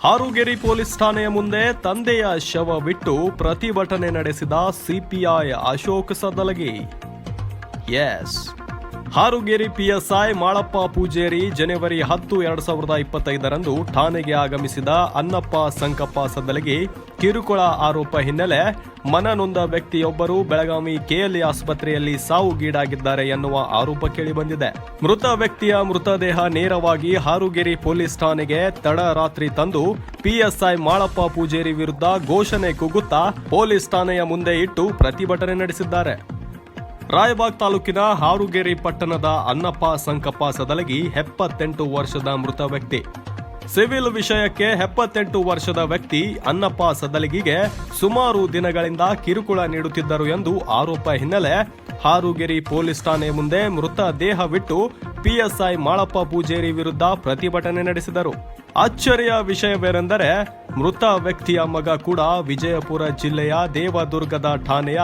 ಹಾರುಗೆರೆ police ಠಾಣೆಯ ಮುಂದೆ ತಂದೆಯ ಶವ ಬಿಟ್ಟು ಪ್ರತಿಭಟನೆ ನಡೆಸಿದ ಸಿಪಿಐ ಅಶೋಕ್ ಸದಲಗಿ. ಎಸ್. ಹಾರುಗೇರಿ ಪಿಎಸ್ಐ ಮಾಳಪ್ಪ ಪೂಜೇರಿ ಜನವರಿ ಹತ್ತು, ಎರಡ್ ಸಾವಿರದ ಇಪ್ಪತ್ತೈದರಂದು ಠಾಣೆಗೆ ಆಗಮಿಸಿದ ಅನ್ನಪ್ಪ ಸಂಕಪ್ಪ ಸದ್ದಲಗಿ ಕಿರುಕುಳ ಆರೋಪ ಹಿನ್ನೆಲೆ ಮನನೊಂದ ವ್ಯಕ್ತಿಯೊಬ್ಬರು ಬೆಳಗಾವಿ ಕೆಎಲ್ಇ ಆಸ್ಪತ್ರೆಯಲ್ಲಿ ಸಾವುಗೀಡಾಗಿದ್ದಾರೆ ಎನ್ನುವ ಆರೋಪ ಕೇಳಿಬಂದಿದೆ. ಮೃತ ವ್ಯಕ್ತಿಯ ಮೃತದೇಹ ನೇರವಾಗಿ ಹಾರುಗೇರಿ ಪೊಲೀಸ್ ಠಾಣೆಗೆ ತಡರಾತ್ರಿ ತಂದು ಪಿಎಸ್ಐ ಮಾಳಪ್ಪ ಪೂಜೇರಿ ವಿರುದ್ಧ ಘೋಷಣೆ ಕೂಗುತ್ತಾ ಪೊಲೀಸ್ ಠಾಣೆಯ ಮುಂದೆ ಇಟ್ಟು ಪ್ರತಿಭಟನೆ ನಡೆಸಿದ್ದಾರೆ. ರಾಯಬಾಗ್ ತಾಲೂಕಿನ ಹಾರುಗೆರೆ ಪಟ್ಟಣದ ಅನ್ನಪ್ಪ ಸಂಕಪ್ಪ ಸದಲಗಿ ಎಪ್ಪತ್ತೆಂಟು ವರ್ಷದ ಮೃತ ವ್ಯಕ್ತಿ. ಸಿವಿಲ್ ವಿಷಯಕ್ಕೆ ಎಪ್ಪತ್ತೆಂಟು ವರ್ಷದ ವ್ಯಕ್ತಿ ಅನ್ನಪ್ಪ ಸದಲಗಿಗೆ ಸುಮಾರು ದಿನಗಳಿಂದ ಕಿರುಕುಳ ನೀಡುತ್ತಿದ್ದರು ಎಂದು ಆರೋಪ ಹಿನ್ನೆಲೆ ಹಾರುಗೆರೆ ಪೊಲೀಸ್ ಠಾಣೆ ಮುಂದೆ ಮೃತ ದೇಹ ಬಿಟ್ಟು ಪಿಎಸ್ಐ ಮಾಳಪ್ಪ ಪೂಜೇರಿ ವಿರುದ್ಧ ಪ್ರತಿಭಟನೆ ನಡೆಸಿದರು. ಅಚ್ಚರಿಯ ವಿಷಯವೇನೆಂದರೆ ಮೃತ ವ್ಯಕ್ತಿಯ ಮಗ ಕೂಡ ವಿಜಯಪುರ ಜಿಲ್ಲೆಯ ದೇವದುರ್ಗದ ಠಾಣೆಯ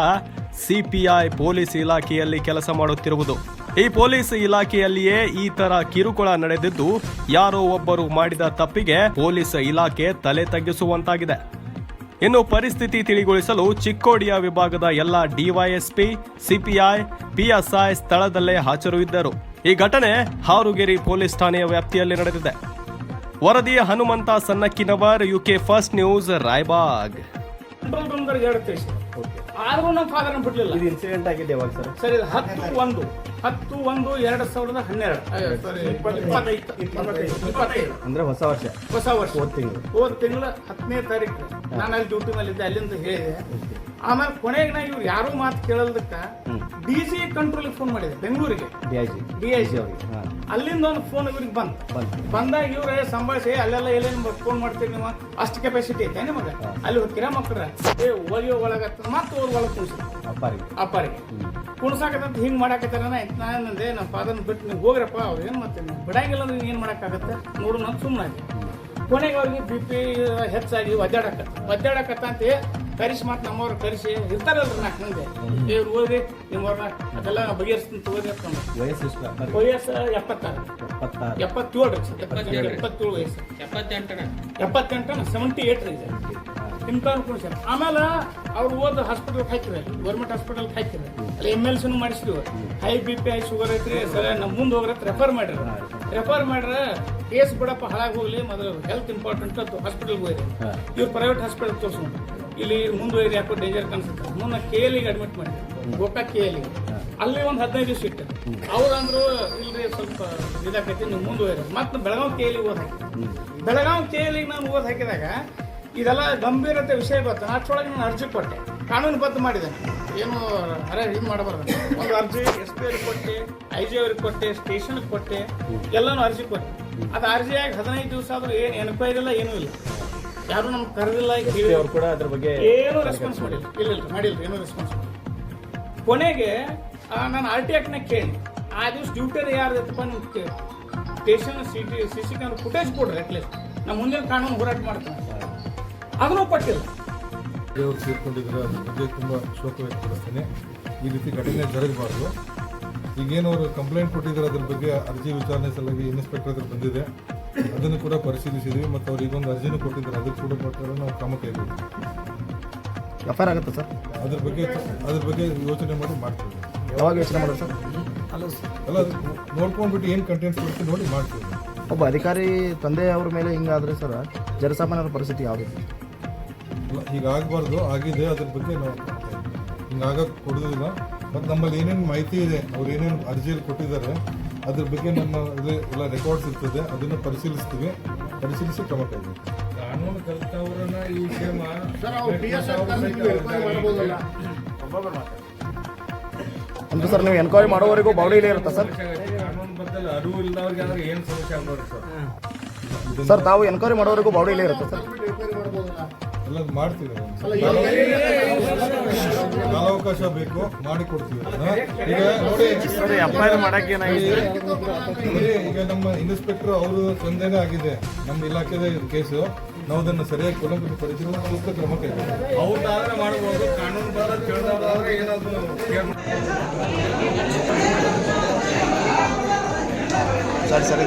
ಸಿಪಿಐ ಪೊಲೀಸ್ ಇಲಾಖೆಯಲ್ಲಿ ಕೆಲಸ ಮಾಡುತ್ತಿರುವುದು. ಈ ಪೊಲೀಸ್ ಇಲಾಖೆಯಲ್ಲಿಯೇ ಈ ತರ ಕಿರುಕುಳ ನಡೆದಿದ್ದು, ಯಾರೋ ಒಬ್ಬರು ಮಾಡಿದ ತಪ್ಪಿಗೆ ಪೊಲೀಸ್ ಇಲಾಖೆ ತಲೆ ತಗ್ಗಿಸುವಂತಾಗಿದೆ. ಇನ್ನು ಪರಿಸ್ಥಿತಿ ತಿಳಿಗೊಳಿಸಲು ಚಿಕ್ಕೋಡಿಯ ವಿಭಾಗದ ಎಲ್ಲ ಡಿವೈಎಸ್ಪಿ, ಸಿಪಿಐ, ಪಿಎಸ್ಐ ಸ್ಥಳದಲ್ಲೇ ಹಾಜರು ಇದ್ದರು. ಈ ಘಟನೆ ಹಾರುಗೇರಿ ಪೊಲೀಸ್ ಠಾಣೆಯ ವ್ಯಾಪ್ತಿಯಲ್ಲಿ ನಡೆದಿದೆ. ವರದಿ Hanumantha Sannakkinavar, UK first news, Raibag. ಆದ್ರೂ ನಮ್ಮ ಫಾದರ್ನ ಬಿಡ್ಲಿಲ್ಲ. ಇದು ಇನ್ಸಿಡೆಂಟ್ ಆಗಿದೆ ಯಾವಾಗ ಸರ್ ಸರಿ ಇದು ಹತ್ತು ಒಂದು. ಹತ್ತು ಒಂದು ಎರಡು ಸಾವಿರದ ಹನ್ನೆರಡು. ಸಾರಿ. ಇಪ್ಪತ್ತೈದು ಇಪ್ಪತ್ತೈದು. ಅಂದ್ರೆ ಹೊಸ ವರ್ಷ. ಹೊಸ ವರ್ಷ. ಹೋದ ತಿಂಗಳು. ಹೋದ ತಿಂಗಳ ಹತ್ತನೇ ತಾರೀಕು. ನಾನು ಅಲ್ಲಿ ಡ್ಯೂಟಿ ಮೇಲೆ ಇದ್ದೆ ಅಲ್ಲಿಂದ ಹೇಳಿದೆ ಆಮೇಲೆ ಕೊನೆಗೆ ನಾ ಇವ್ರು ಯಾರೂ ಮಾತು ಕೇಳಲ್ದಕ್ಕ ಡಿ ಸಿ ಕಂಟ್ರೋಲ್ ಫೋನ್ ಮಾಡಿದೆ ಬೆಂಗಳೂರಿಗೆ. D I G D I G ಅವರಿಗೆ. ಹಾಂ. ಅಲ್ಲಿಂದ ಒಂದು ಫೋನ್ ಇವ್ರಿಗೆ ಬಂತು. ಬಂತು. ಬಂದಾಗ ಇವ್ರೆ ಸಂಭಾಷಿ ಅಲ್ಲೆಲ್ಲ ಎಲ್ಲೇನು ಫೋನ್ ಮಾಡ್ತೀರಿ ನೀವು? ಅಷ್ಟು ಕೆಪಾಸಿಟಿ ಐತೆ ನಿಮಗೆ? ಅಲ್ಲಿ ಹೋಗ್ತೀರಾ ಮಕ್ಕಳ ಏ ಒಲಿಯೋ ಒಳಗತ್ತ ಮತ್ತೆ ಅವ್ರ ಒಳಗೆ ಕುಣಿಸಿ. ಅಪ್ಪಾರಿಗೆ. ಅಪ್ಪಾರಿಗೆ. ಕುಣ್ಸಾಕತ್ತಂತ ಹಿಂಗೆ ಮಾಡಾಕತ್ತಾರ ನಾನು ಅಂದೆ ನಮ್ಮ ಫಾದರ್ನ ಬಿಟ್ಟು ನೀವು ಹೋಗ್ರಪ್ಪ ಅವ್ರು ಏನು ಮತ್ತೆ ನೀವು? ಬಿಡಂಗಿಲ್ಲ ಅಂದ್ರೆ ಏನು ಮಾಡೋಕ್ಕಾಗತ್ತೆ ನೋಡು ನಾನು ಸುಮ್ಮನೆ ಕೊನೆಗೆ ಅವ್ರಿಗೆ ಬಿ ಪಿ ಹೆಚ್ಚಾಗಿ ಒದ್ದಾಡಕತ್ತ. ಒದ್ದಾಡಕತ್ತ ಅಂತ ಕರಿಸಿ ಮತ್ತೆ ನಮ್ಮವ್ರು ಕರೆಸಿ. ಇರ್ತಾರಲ್ರಿ ನಾಲ್ಕು ಮಂದಿ. ಇವ್ರು ಓದಿ ನಿಮ್ಮವ್ರನ್ನ ಅದೆಲ್ಲ ಬಗೆಹರಿಸ್ತೀನಿ ತಗೋರಿ ಅಂತ. ವಯಸ್ಸು ಎಷ್ಟು? ವಯಸ್ಸು ಎಪ್ಪತ್ತಾರು. ಎಪ್ಪತ್ತಾರು. ಎಪ್ಪತ್ತೇಳು ರೀ ಸರ್ ಎಪ್ಪತ್ತೇಳು ವಯಸ್ಸು. ಎಪ್ಪತ್ತೆಂಟನ? ಸೆವೆಂಟಿ ಏಟ್ ರೀ ಇಂಥವ್ರು ಕುಣಿಸ್ಯಾರ ಆಮೇಲೆ ಅವ್ರು ಓದ್ ಹಾಸ್ಪಿಟಲ್ ಹಾಕಿರಿ ಗೌರ್ಮೆಂಟ್ ಹಾಸ್ಪಿಟಲ್ ಹಾಕಿರಿ ಅಲ್ಲಿ ಎಂ ಎಲ್ ಸಿನೂ ಮಾಡಿಸಿದ್ವಿ high B P high sugar ಐತ್ರಿ. ಸರ್ ನಮ್ಮ ಮುಂದೆ ಹೋಗ್ರತ್ ರೆಫರ್ ಮಾಡ್ರಿ. ರೆಫರ್ ಮಾಡ್ರೆ ಕೇಸ್ ಬಿಡಪ್ಪ ಹಾಳಾಗಿ ಹೋಗ್ಲಿ. ಮೊದಲು ಹೆಲ್ತ್ ಇಂಪಾರ್ಟೆಂಟ್ ಅಂತ ಹಾಸ್ಪಿಟಲ್ಗೆ ಹೋಗಿದೆ. ಇವ್ರು ಪ್ರೈವೇಟ್ ಹಾಸ್ಪಿಟಲ್ ತೋರಿಸ್ಕೊಂಡು ಇಲ್ಲಿ ಮುಂದುವರಿ ಯಾಕೋ ಡೇಂಜರ್ ಕಾಣಿಸುತ್ತೆ. ಮುನ್ನ ಕೆ ಎಲ್ಗೆ ಅಡ್ಮಿಟ್ ಮಾಡಿ ಗೋಕಾಕ್ ಕೆ ಎಲ್ಗೆ ಅಲ್ಲಿ ಒಂದು ಹದಿನೈದು ದಿವಸ ಇಟ್ಟು ಅವ್ರು ಅಂದ್ರು ಇಲ್ರಿ ಸ್ವಲ್ಪ ಇದಾಕೈತಿ ನೀವು ಮುಂದುವರಿ ಮತ್ತೆ ಬೆಳಗಾವಿ ಕೆ ಎಲ್ಗೆ ಓದ್ ಹಾಕಿ. ಬೆಳಗಾವಿ ಕೆ ಎಲ್ಲಿಗೆ ನಾನು ಓದ್ ಹಾಕಿದಾಗ ಇದೆಲ್ಲ ಗಂಭೀರತೆ ವಿಷಯ ಬರ್ತದೆ ಅಷ್ಟೊಳಗೆ ನಾನು ಅರ್ಜಿ ಕೊಟ್ಟೆ. ಕಾನೂನು ಬದ್ಧ ಮಾಡಿದೆ ಏನು, ಅರೆ, ಇದು ಮಾಡಬಾರ್ದು. ಒಂದು ಅರ್ಜಿ ಎಸ್ ಪಿ ಅವ್ರಿಗೆ ಕೊಟ್ಟೆ ಐ ಜಿ ಅವ್ರಿಗೆ ಕೊಟ್ಟೆ ಸ್ಟೇಷನ್ಗೆ ಕೊಟ್ಟೆ, ಎಲ್ಲಾನು ಅರ್ಜಿ ಕೊಟ್ಟೆ. ಅದು ಅರ್ಜಿಯಾಗಿ ಹದಿನೈದು ದಿವಸ ಆದ್ರೂ ಏನು ಎನ್ಕ್ವೈರಿ ಇಲ್ಲ, ಏನೂ ಇಲ್ಲ. ಯಾರು ನಮ್ಗೆ ಕರೆದಿಲ್ಲ. ಅವ್ರು ಕೂಡ ಅದ್ರ ಬಗ್ಗೆ ಏನು ರೆಸ್ಪಾನ್ಸ್ ಮಾಡಿಲ್ಲ. ಇಲ್ಲ ಇಲ್ಲ ಮಾಡಿಲ್ಲ ಏನೂ ರೆಸ್ಪಾನ್ಸ್ ಮಾಡಿಲ್ಲ. ಕೊನೆಗೆ ನಾನು ಆರ್ ಟಿ ಆಕ್ಟ್ನಾಗ ಕೇಳಿ. ಆ ದಿವಸ ಡ್ಯೂಟಿ ಯಾರು ಇತ್ತಪ್ಪ ನಿಮ್ಗೆ station C T C C camera footage ಕೊಡ್ರಿ ಅಟ್ಲೀಸ್ಟ್ ನಮ್ಮ ಮುಂದಿನ ಕಾನೂನು ಹೋರಾಟ ಮಾಡ್ತೀನಿ. ಅದನ್ನೂ ಕೊಟ್ಟಿಲ್ಲ. ದೇವರು ಸೇರ್ಕೊಂಡಿದ್ರೆ ಅದ್ರ ಬಗ್ಗೆ ತುಂಬ ಶೋಕ ವ್ಯಕ್ತಪಡಿಸ್ತೇನೆ. ಈ ರೀತಿ ಘಟನೆ ಜರಗಬಾರ್ದು. ಈಗೇನು ಅವರು ಕಂಪ್ಲೇಂಟ್ ಕೊಟ್ಟಿದ್ದಾರೆ ಅದ್ರ ಬಗ್ಗೆ ಅರ್ಜಿ ವಿಚಾರಣೆ ಸಲುವಾಗಿ ಇನ್ಸ್ಪೆಕ್ಟರ್ ಹತ್ರ ಬಂದಿದೆ. ಅದನ್ನು ಕೂಡ ಪರಿಶೀಲಿಸಿದ್ವಿ ಮತ್ತು ಅವ್ರು ಈಗೊಂದು ಅರ್ಜಿನೂ ಕೊಟ್ಟಿದ್ದಾರೆ. ಅದಕ್ಕೆ ಕೂಡ ಪ್ರಕಾರ ನಾವು ಕ್ರಮ ಕೈಗೊಳ್ತೀವಿ. ಎಫ್ ಐ ಆರ್ ಆಗುತ್ತೆ ಸರ್? ಅದ್ರ ಬಗ್ಗೆ ಅದ್ರ ಬಗ್ಗೆ ಯೋಚನೆ ಮಾಡಿ ಮಾಡ್ತೀವಿ. ಯಾವಾಗ ಯೋಚನೆ ಮಾಡೋದು ಸರ್? ಅಲ್ಲ ಅಲ್ಲ ನೋಡ್ಕೊಂಡ್ಬಿಟ್ಟು ಏನು ಕಂಟೆಂಟ್ ಕೊಡ್ತೀವಿ ನೋಡಿ ಮಾಡ್ತೀವಿ. ಒಬ್ಬ ಅಧಿಕಾರಿ ತಂದೆ ಅವ್ರ ಮೇಲೆ ಹಿಂಗಾದ್ರೆ ಸರ್ ಜನಸಾಮಾನ್ಯರ ಪರಿಸ್ಥಿತಿ ಯಾವುದು? ಈಗ ಆಗಬಾರ್ದು ಆಗಿದೆ ಅದ್ರ ಬಗ್ಗೆ ನಾವು ಹಿಂಗಾಗಕ್ಕೆ ಕೊಡೋದಿಲ್ಲ. ಮತ್ತು ನಮ್ಮಲ್ಲಿ ಏನೇನು ಮಾಹಿತಿ ಇದೆ ಅವ್ರು ಏನೇನು ಅರ್ಜಿಯಲ್ಲಿ ಕೊಟ್ಟಿದ್ದಾರೆ ಅದ್ರ ಬಗ್ಗೆ ನಮ್ಮ ಇದು ಎಲ್ಲ ರೆಕಾರ್ಡ್ಸ್ ಇರ್ತದೆ ಅದನ್ನು ಪರಿಶೀಲಿಸ್ತೀವಿ. ಪರಿಶೀಲಿಸಿ ಕ್ರಮ ಕೈಗೊಳ್ತೀವಿ ಕಾನೂನು ಕಲಿತವರನ್ನ ಈ ಅಂದ್ರೆ ಸರ್ ನೀವು ಎನ್ಕ್ವೈರಿ ಮಾಡೋವರೆಗೂ ಬಾಡಿಲೇ ಇರುತ್ತಾ ಸರ್? ಕಾನೂನು ಬದ್ದಲ್ಲಿ ಅರಿವು ಇಲ್ಲದವ್ರಿಗೆ ಆದ್ರೆ ಏನು ಸಮಸ್ಯೆ ಆಗ್ಬೋದು ಸರ್? ಸರ್ ತಾವು ಎನ್ಕ್ವೈರಿ ಮಾಡೋವರೆಗೂ ಬಾಡಿಲೇ ಇರುತ್ತೆ ಸರ್? ಎಲ್ಲ ಮಾಡ್ತೀವಿ ಕಾಲಾವಕಾಶ ಬೇಕು ಮಾಡಿಕೊಡ್ತೀವಿ. ಈಗ ನೋಡಿ ಈಗ ನಮ್ಮ ಇನ್ಸ್ಪೆಕ್ಟರ್ ಅವರು ಸಂದೇಹ ಆಗಿದೆ. ನಮ್ಮ ಇಲಾಖೆದ ಕೇಸು. ನಾವು ಅದನ್ನು ಸರಿಯಾಗಿ ಕೂಲಂಕಷ ಪರಿಶೀಲನೆ ಸೂಕ್ತ ಕ್ರಮ ಕೈಗೊಳ್ಳಿ. ಅವ್ರದ್ದಾದ್ರೆ ಮಾಡ್ಬೋದು ಕಾನೂನು ಬಾರ ಕೇಳಿದವ್ರಾದ್ರೆ ಏನಾದ್ರು ಸರಿ ಸರಿ.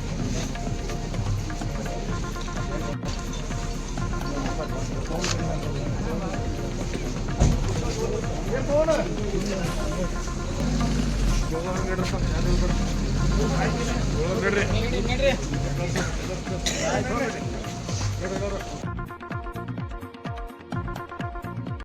ನಡ್ರಿ